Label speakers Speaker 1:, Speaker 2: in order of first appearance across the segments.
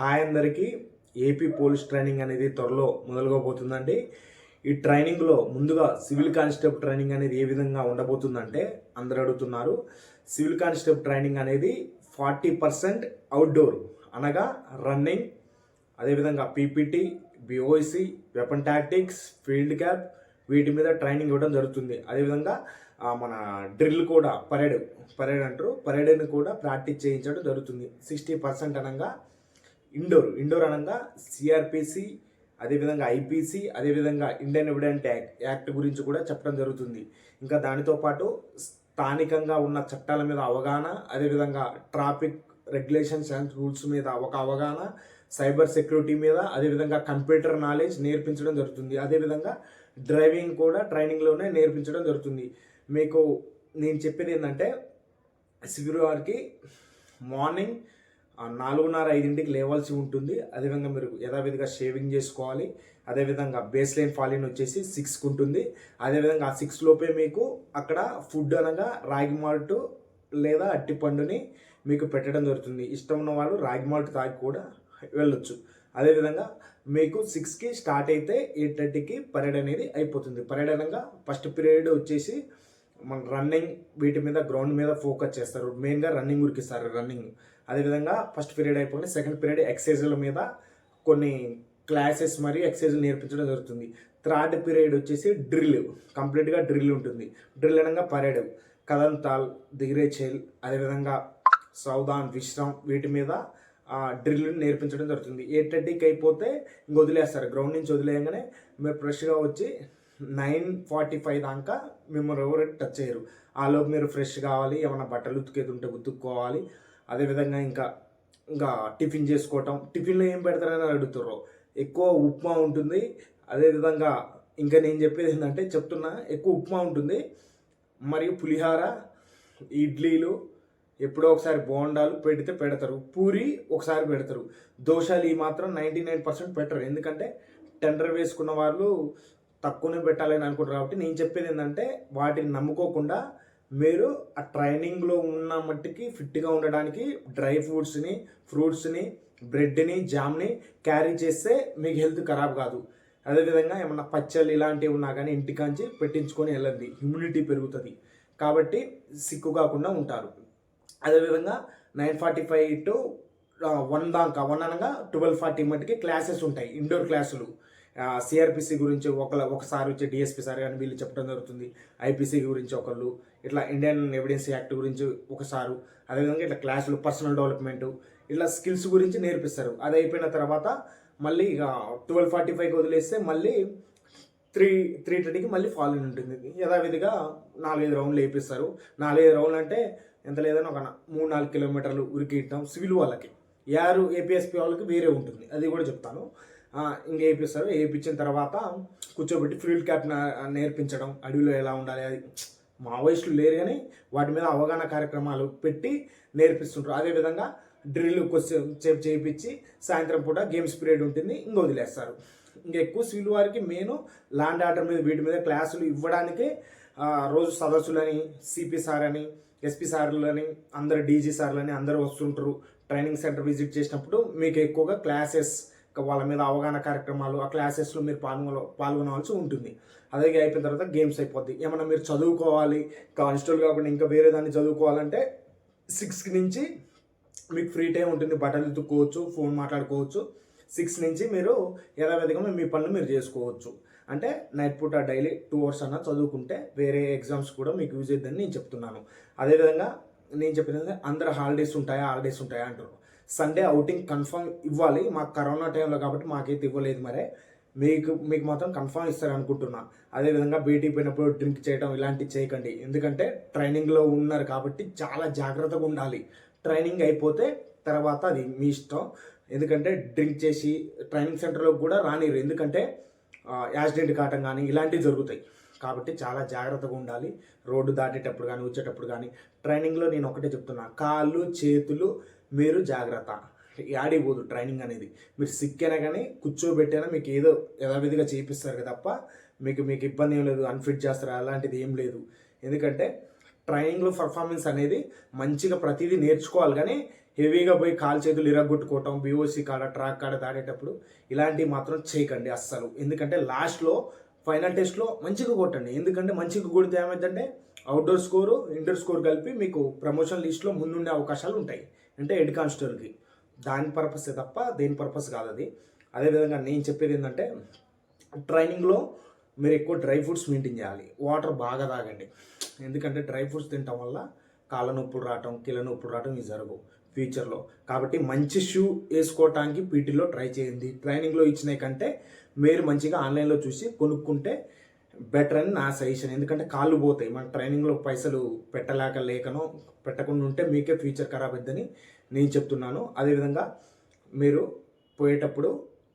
Speaker 1: Hi అందరికీ. AP police training అనేది త్వరలో మొదలుకోబోతుందండి ఈ ట్రైనింగ్లో ముందుగా సివిల్ కానిస్టేబుల్ ట్రైనింగ్ అనేది ఏ విధంగా ఉండబోతుందంటే అందరు అడుగుతున్నారు. సివిల్ కానిస్టేబుల్ ట్రైనింగ్ అనేది ఫార్టీ పర్సెంట్ అవుట్డోర్ అనగా రన్నింగ్ అదేవిధంగా PPT BOC weapon tactics field cap వీటి మీద ట్రైనింగ్ ఇవ్వడం జరుగుతుంది. అదేవిధంగా మన డ్రిల్ కూడా పరేడ్ పరేడ్ అంటారు. పరేడ్ని కూడా ప్రాక్టీస్ చేయించడం జరుగుతుంది. సిక్స్టీ పర్సెంట్ అనగా ఇండోర్ ఇండోర్ అనగా సిఆర్పిసి అదేవిధంగా ఐపీసీ అదేవిధంగా ఇండియన్ ఎవిడెంట్ యాక్ట్ యాక్ట్ గురించి కూడా చెప్పడం జరుగుతుంది. ఇంకా దానితో పాటు స్థానికంగా ఉన్న చట్టాల మీద అవగాహన అదేవిధంగా ట్రాఫిక్ రెగ్యులేషన్స్ అండ్ రూల్స్ మీద ఒక అవగాహన సైబర్ సెక్యూరిటీ మీద అదేవిధంగా కంప్యూటర్ నాలెడ్జ్ నేర్పించడం జరుగుతుంది. అదేవిధంగా డ్రైవింగ్ కూడా ట్రైనింగ్లోనే నేర్పించడం జరుగుతుంది. మీకు నేను చెప్పేది ఏంటంటే సివిల్ వారికి మార్నింగ్ నాలుగున్నర ఐదింటికి లేవాల్సి ఉంటుంది. అదేవిధంగా మీరు యథావిధిగా షేవింగ్ చేసుకోవాలి. అదేవిధంగా బేస్ లైన్ ఫాలిన్ వచ్చేసి సిక్స్కి ఉంటుంది. అదేవిధంగా ఆ సిక్స్ లోపే మీకు అక్కడ ఫుడ్ అనగా రాగి మాల్ట్ లేదా అట్టిపండుని మీకు పెట్టడం జరుగుతుంది. ఇష్టం ఉన్న వాళ్ళు రాగి మాల్ట్ తాగి కూడా వెళ్ళొచ్చు. అదేవిధంగా మీకు సిక్స్కి స్టార్ట్ అయితే ఎయిట్ థర్టీకి పరేడ్ అనేది అయిపోతుంది. పరేడ్ అనగా ఫస్ట్ పీరియడ్ వచ్చేసి మన రన్నింగ్ వీటి మీద గ్రౌండ్ మీద ఫోకస్ చేస్తారు. మెయిన్గా రన్నింగ్ ఉరికిస్తారు రన్నింగ్ అదేవిధంగా ఫస్ట్ పీరియడ్ అయిపోయింది సెకండ్ పీరియడ్ ఎక్సైజుల మీద కొన్ని క్లాసెస్ మరియు ఎక్సర్సైజ్లు నేర్పించడం జరుగుతుంది. థర్డ్ పీరియడ్ వచ్చేసి డ్రిల్ కంప్లీట్గా డ్రిల్ ఉంటుంది. డ్రిల్ అనగా పరేడ్ కదంతాల్ తాల్ దిగిరే అదేవిధంగా సౌదాన్ విశ్రామ్ వీటి మీద డ్రిల్ నేర్పించడం జరుగుతుంది. ఎయిట్ థర్టీకి అయిపోతే ఇంక వదిలేస్తారు. గ్రౌండ్ నుంచి వదిలేయగానే మీరు ఫ్రెష్గా వచ్చి నైన్ ఫార్టీ ఫైవ్ దాకా మిమ్మల్ని ఎవరు టచ్ చేయరు. ఆలోపు మీరు ఫ్రెష్ కావాలి ఏమైనా బట్టలు ఉతికేది ఉంటే ఉతుక్కోవాలి. అదేవిధంగా ఇంకా ఇంకా టిఫిన్ చేసుకోవటం. టిఫిన్లో ఏం పెడతారని అడుగుతారు ఎక్కువ ఉప్మా ఉంటుంది. అదేవిధంగా ఇంకా నేను చెప్పేది ఏంటంటే చెప్తున్నా ఎక్కువ ఉప్మా ఉంటుంది. మరియు పులిహార ఇడ్లీలు ఎప్పుడో ఒకసారి బోండాలు పెడితే పెడతారు. పూరి ఒకసారి పెడతారు. దోశలు ఈ మాత్రం నైంటీ నైన్ పర్సెంట్ పెట్టరు. ఎందుకంటే టెండర్ వేసుకున్న వాళ్ళు తక్కువనే పెట్టాలని అనుకుంటారు కాబట్టి నేను చెప్పేది ఏంటంటే వాటిని నమ్ముకోకుండా మీరు ఆ ట్రైనింగ్లో ఉన్న మట్టికి ఫిట్గా ఉండడానికి డ్రై ఫ్రూట్స్ని ఫ్రూట్స్ని బ్రెడ్ని జామ్ని క్యారీ చేస్తే మీకు హెల్త్ ఖరాబ్ కాదు. అదేవిధంగా ఏమన్నా పచ్చళ్ళు ఇలాంటివి ఉన్నా కానీ ఇంటికాంచి పెట్టించుకొని వెళ్ళండి. ఇమ్యూనిటీ పెరుగుతుంది. కాబట్టి సిక్కు కాకుండా ఉంటారు. అదేవిధంగా nine forty five to one దాకా వన్ అనగా ట్వెల్వ్ ఫార్టీ మట్టుకి క్లాసెస్ ఉంటాయి. ఇండోర్ క్లాసులు. సిఆర్పిసి గురించి ఒకళ్ళ ఒకసారి వచ్చి డిఎస్పి సార్ కానీ వీళ్ళు చెప్పడం జరుగుతుంది. ఐపీసీ గురించి ఒకళ్ళు ఇట్లా ఇండియన్ ఎవిడెన్స్ యాక్ట్ గురించి ఒకసారి అదేవిధంగా ఇట్లా క్లాసులు పర్సనల్ డెవలప్మెంట్ ఇట్లా స్కిల్స్ గురించి నేర్పిస్తారు. అది అయిపోయిన తర్వాత మళ్ళీ ఇక ట్వెల్వ్ ఫార్టీ ఫైవ్కి వదిలేస్తే మళ్ళీ త్రీ త్రీ థర్టీకి మళ్ళీ ఫాలోయింగ్ ఉంటుంది. యథావిధిగా నాలుగైదు రౌండ్లు వేపిస్తారు. నాలుగైదు రౌండ్లు అంటే ఎంత లేదని ఒక మూడు నాలుగు కిలోమీటర్లు ఉరికిస్తాం సివిల్ వాళ్ళకి. యారు ఏపీఎస్పీ వాళ్ళకి వేరే ఉంటుంది. అది కూడా చెప్తాను. ఇంకా వేపిస్తారు వేయించిన తర్వాత కూర్చోబెట్టి ఫీల్డ్ క్యాప్ నేర్పించడం అడవిలో ఎలా ఉండాలి అది మావోయిస్టులు లేరు కానీ వాటి మీద అవగాహన కార్యక్రమాలు పెట్టి నేర్పిస్తుంటారు. అదేవిధంగా డ్రిల్ కొంచెం సేపు చేయించి సాయంత్రం పూట గేమ్స్ పీరియడ్ ఉంటుంది. ఇంక వదిలేస్తారు. ఇంకా ఎక్కువ సివిల్ వారికి మెయిన్ ల్యాండ్ ఆర్డర్ మీద వీటి మీద క్లాసులు ఇవ్వడానికి రోజు సదస్సులని సిపి సార్ అని ఎస్పీ సార్లని అందరు డీజీ సార్లని అందరూ వస్తుంటారు. ట్రైనింగ్ సెంటర్ విజిట్ చేసినప్పుడు మీకు ఎక్కువగా క్లాసెస్ వాళ్ళ మీద అవగాహన కార్యక్రమాలు ఆ క్లాసెస్లో మీరు పాల్గొన పాల్గొనవలసి ఉంటుంది. అదే అయిపోయిన తర్వాత గేమ్స్ అయిపోద్ది. ఏమన్నా మీరు చదువుకోవాలి కానిస్టేబుల్ కాకుండా ఇంకా వేరే దాన్ని చదువుకోవాలంటే సిక్స్ నుంచి మీకు ఫ్రీ టైం ఉంటుంది. బట్టలు ఉతుక్కోవచ్చు ఫోన్ మాట్లాడుకోవచ్చు. సిక్స్ నుంచి మీరు యథావిధిగా మీ పనులు మీరు చేసుకోవచ్చు. అంటే నైట్ పూట డైలీ టూ అవర్స్ అన్న చదువుకుంటే వేరే ఎగ్జామ్స్ కూడా మీకు యూజ్ అవుతుందని నేను చెప్తున్నాను. అదేవిధంగా నేను చెప్పిన అందరు హాలిడేస్ ఉంటాయా హాలిడేస్ ఉంటాయా అంటారు సండే అవుటింగ్ కన్ఫర్మ్ ఇవ్వాలి మాకు కరోనా టైంలో కాబట్టి మాకైతే ఇవ్వలేదు మరే. మీకు మీకు మాత్రం కన్ఫర్మ్ ఇస్తారు అనుకుంటున్నా. అదేవిధంగా బయటికి పోయినప్పుడు డ్రింక్ చేయడం ఇలాంటివి చేయకండి. ఎందుకంటే ట్రైనింగ్లో ఉన్నారు కాబట్టి చాలా జాగ్రత్తగా ఉండాలి. ట్రైనింగ్ అయిపోతే తర్వాత అది మీ ఇష్టం. ఎందుకంటే డ్రింక్ చేసి ట్రైనింగ్ సెంటర్లో కూడా రానిరు. ఎందుకంటే యాక్సిడెంట్ కావటం కానీ ఇలాంటివి జరుగుతాయి. కాబట్టి చాలా జాగ్రత్తగా ఉండాలి. రోడ్డు దాటేటప్పుడు కానీ వచ్చేటప్పుడు కానీ ట్రైనింగ్లో నేను ఒకటే చెప్తున్నా. కాళ్ళు చేతులు మీరు జాగ్రత్త. యాడిపోదు ట్రైనింగ్ అనేది. మీరు సిక్కైనా కానీ కూర్చోబెట్టైనా మీకు ఏదో యథావిధిగా చేపిస్తారు కదా తప్ప మీకు మీకు ఇబ్బంది ఏం లేదు. అన్ఫిట్ చేస్తారు? అలాంటిది ఏం లేదు. ఎందుకంటే ట్రైనింగ్లో పర్ఫార్మెన్స్ అనేది మంచిగా ప్రతిదీ నేర్చుకోవాలి కానీ హెవీగా పోయి కాలు చేతులు ఇరగొట్టుకోవటం బీఓసీ కాడ ట్రాక్ కాడ దాడేటప్పుడు ఇలాంటివి మాత్రం చేయకండి అస్సలు. ఎందుకంటే లాస్ట్లో ఫైనల్ టెస్ట్లో మంచిగా కొట్టండి. ఎందుకంటే మంచిగా కొడితే ఏమైందంటే అవుట్డోర్ స్కోరు ఇండోర్ స్కోర్ కలిపి మీకు ప్రమోషన్ లిస్ట్లో ముందుండే అవకాశాలు ఉంటాయి. అంటే హెడ్ కానిస్టేబుల్కి దాని పర్పసే తప్ప దేని పర్పస్ కాదు అది. అదేవిధంగా నేను చెప్పేది ఏంటంటే ట్రైనింగ్లో మీరు ఎక్కువ డ్రై ఫ్రూట్స్ మెయింటైన్ చేయాలి. వాటర్ బాగా తాగండి. ఎందుకంటే డ్రై ఫ్రూట్స్ తినటం వల్ల కాళ్ళ నొప్పులు రావటం కీళ్ళ నొప్పులు రావటం ఇవి జరగవు. ఫ్యూచర్లో కాబట్టి మంచి షూ వేసుకోవటానికి పీటీలో ట్రై చేయండి. ట్రైనింగ్లో ఇచ్చినాయి కంటే మీరు మంచిగా ఆన్లైన్లో చూసి కొనుక్కుంటే బెటర్ అని నా సజెషన్ ఎందుకంటే కాళ్ళు పోతాయి. మన ట్రైనింగ్లో పైసలు పెట్టలేక లేకనో పెట్టకుండా ఉంటే మీకే ఫ్యూచర్ ఖరాబ్ అవుతుందని నేను చెప్తున్నాను. అదేవిధంగా మీరు పోయేటప్పుడు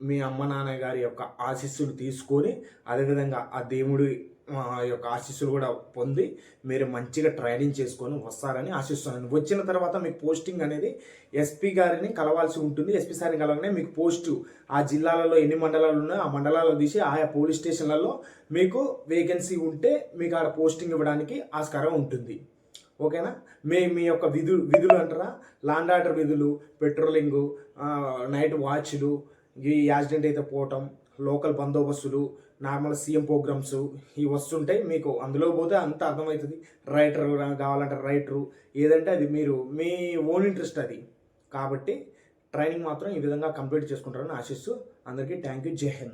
Speaker 1: మీ అమ్మ నాన్న గారి యొక్క ఆశీస్సులు తీసుకొని అదేవిధంగా ఆ దేవుడి యొక్క ఆశీస్సులు కూడా పొంది మీరు మంచిగా ట్రైనింగ్ చేసుకొని వస్తారని ఆశిస్తున్నాను. వచ్చిన తర్వాత మీకు పోస్టింగ్ అనేది ఎస్పీ గారిని కలవాల్సి ఉంటుంది. ఎస్పీ సార్ని కలవగానే మీకు పోస్టు ఆ జిల్లాలలో ఎన్ని మండలాలు ఉన్నాయో ఆ మండలాల్లో తీసి ఆయా పోలీస్ స్టేషన్లలో మీకు వేకెన్సీ ఉంటే మీకు ఆడ పోస్టింగ్ ఇవ్వడానికి ఆస్కారం ఉంటుంది. ఓకేనా? మీ మీ యొక్క విధు విధులు అంటారా? లాండ్ ఆర్డర్ విధులు పెట్రోలింగు నైట్ వాచ్లు ఈ యాక్సిడెంట్ అయితే పోవటం లోకల్ బందోబస్తులు నార్మల్ సీఎం ప్రోగ్రామ్స్ ఇవి వస్తుంటాయి మీకు అందులో పోతే అంత అర్థమవుతుంది. రైటర్ కావాలంటే రైటరు. ఏదంటే అది మీరు మీ ఓన్ ఇంట్రెస్ట్ అది. కాబట్టి ట్రైనింగ్ మాత్రం ఈ విధంగా కంప్లీట్ చేసుకుంటారని ఆశిస్తూ అందరికీ థ్యాంక్ యూ జై హింద్.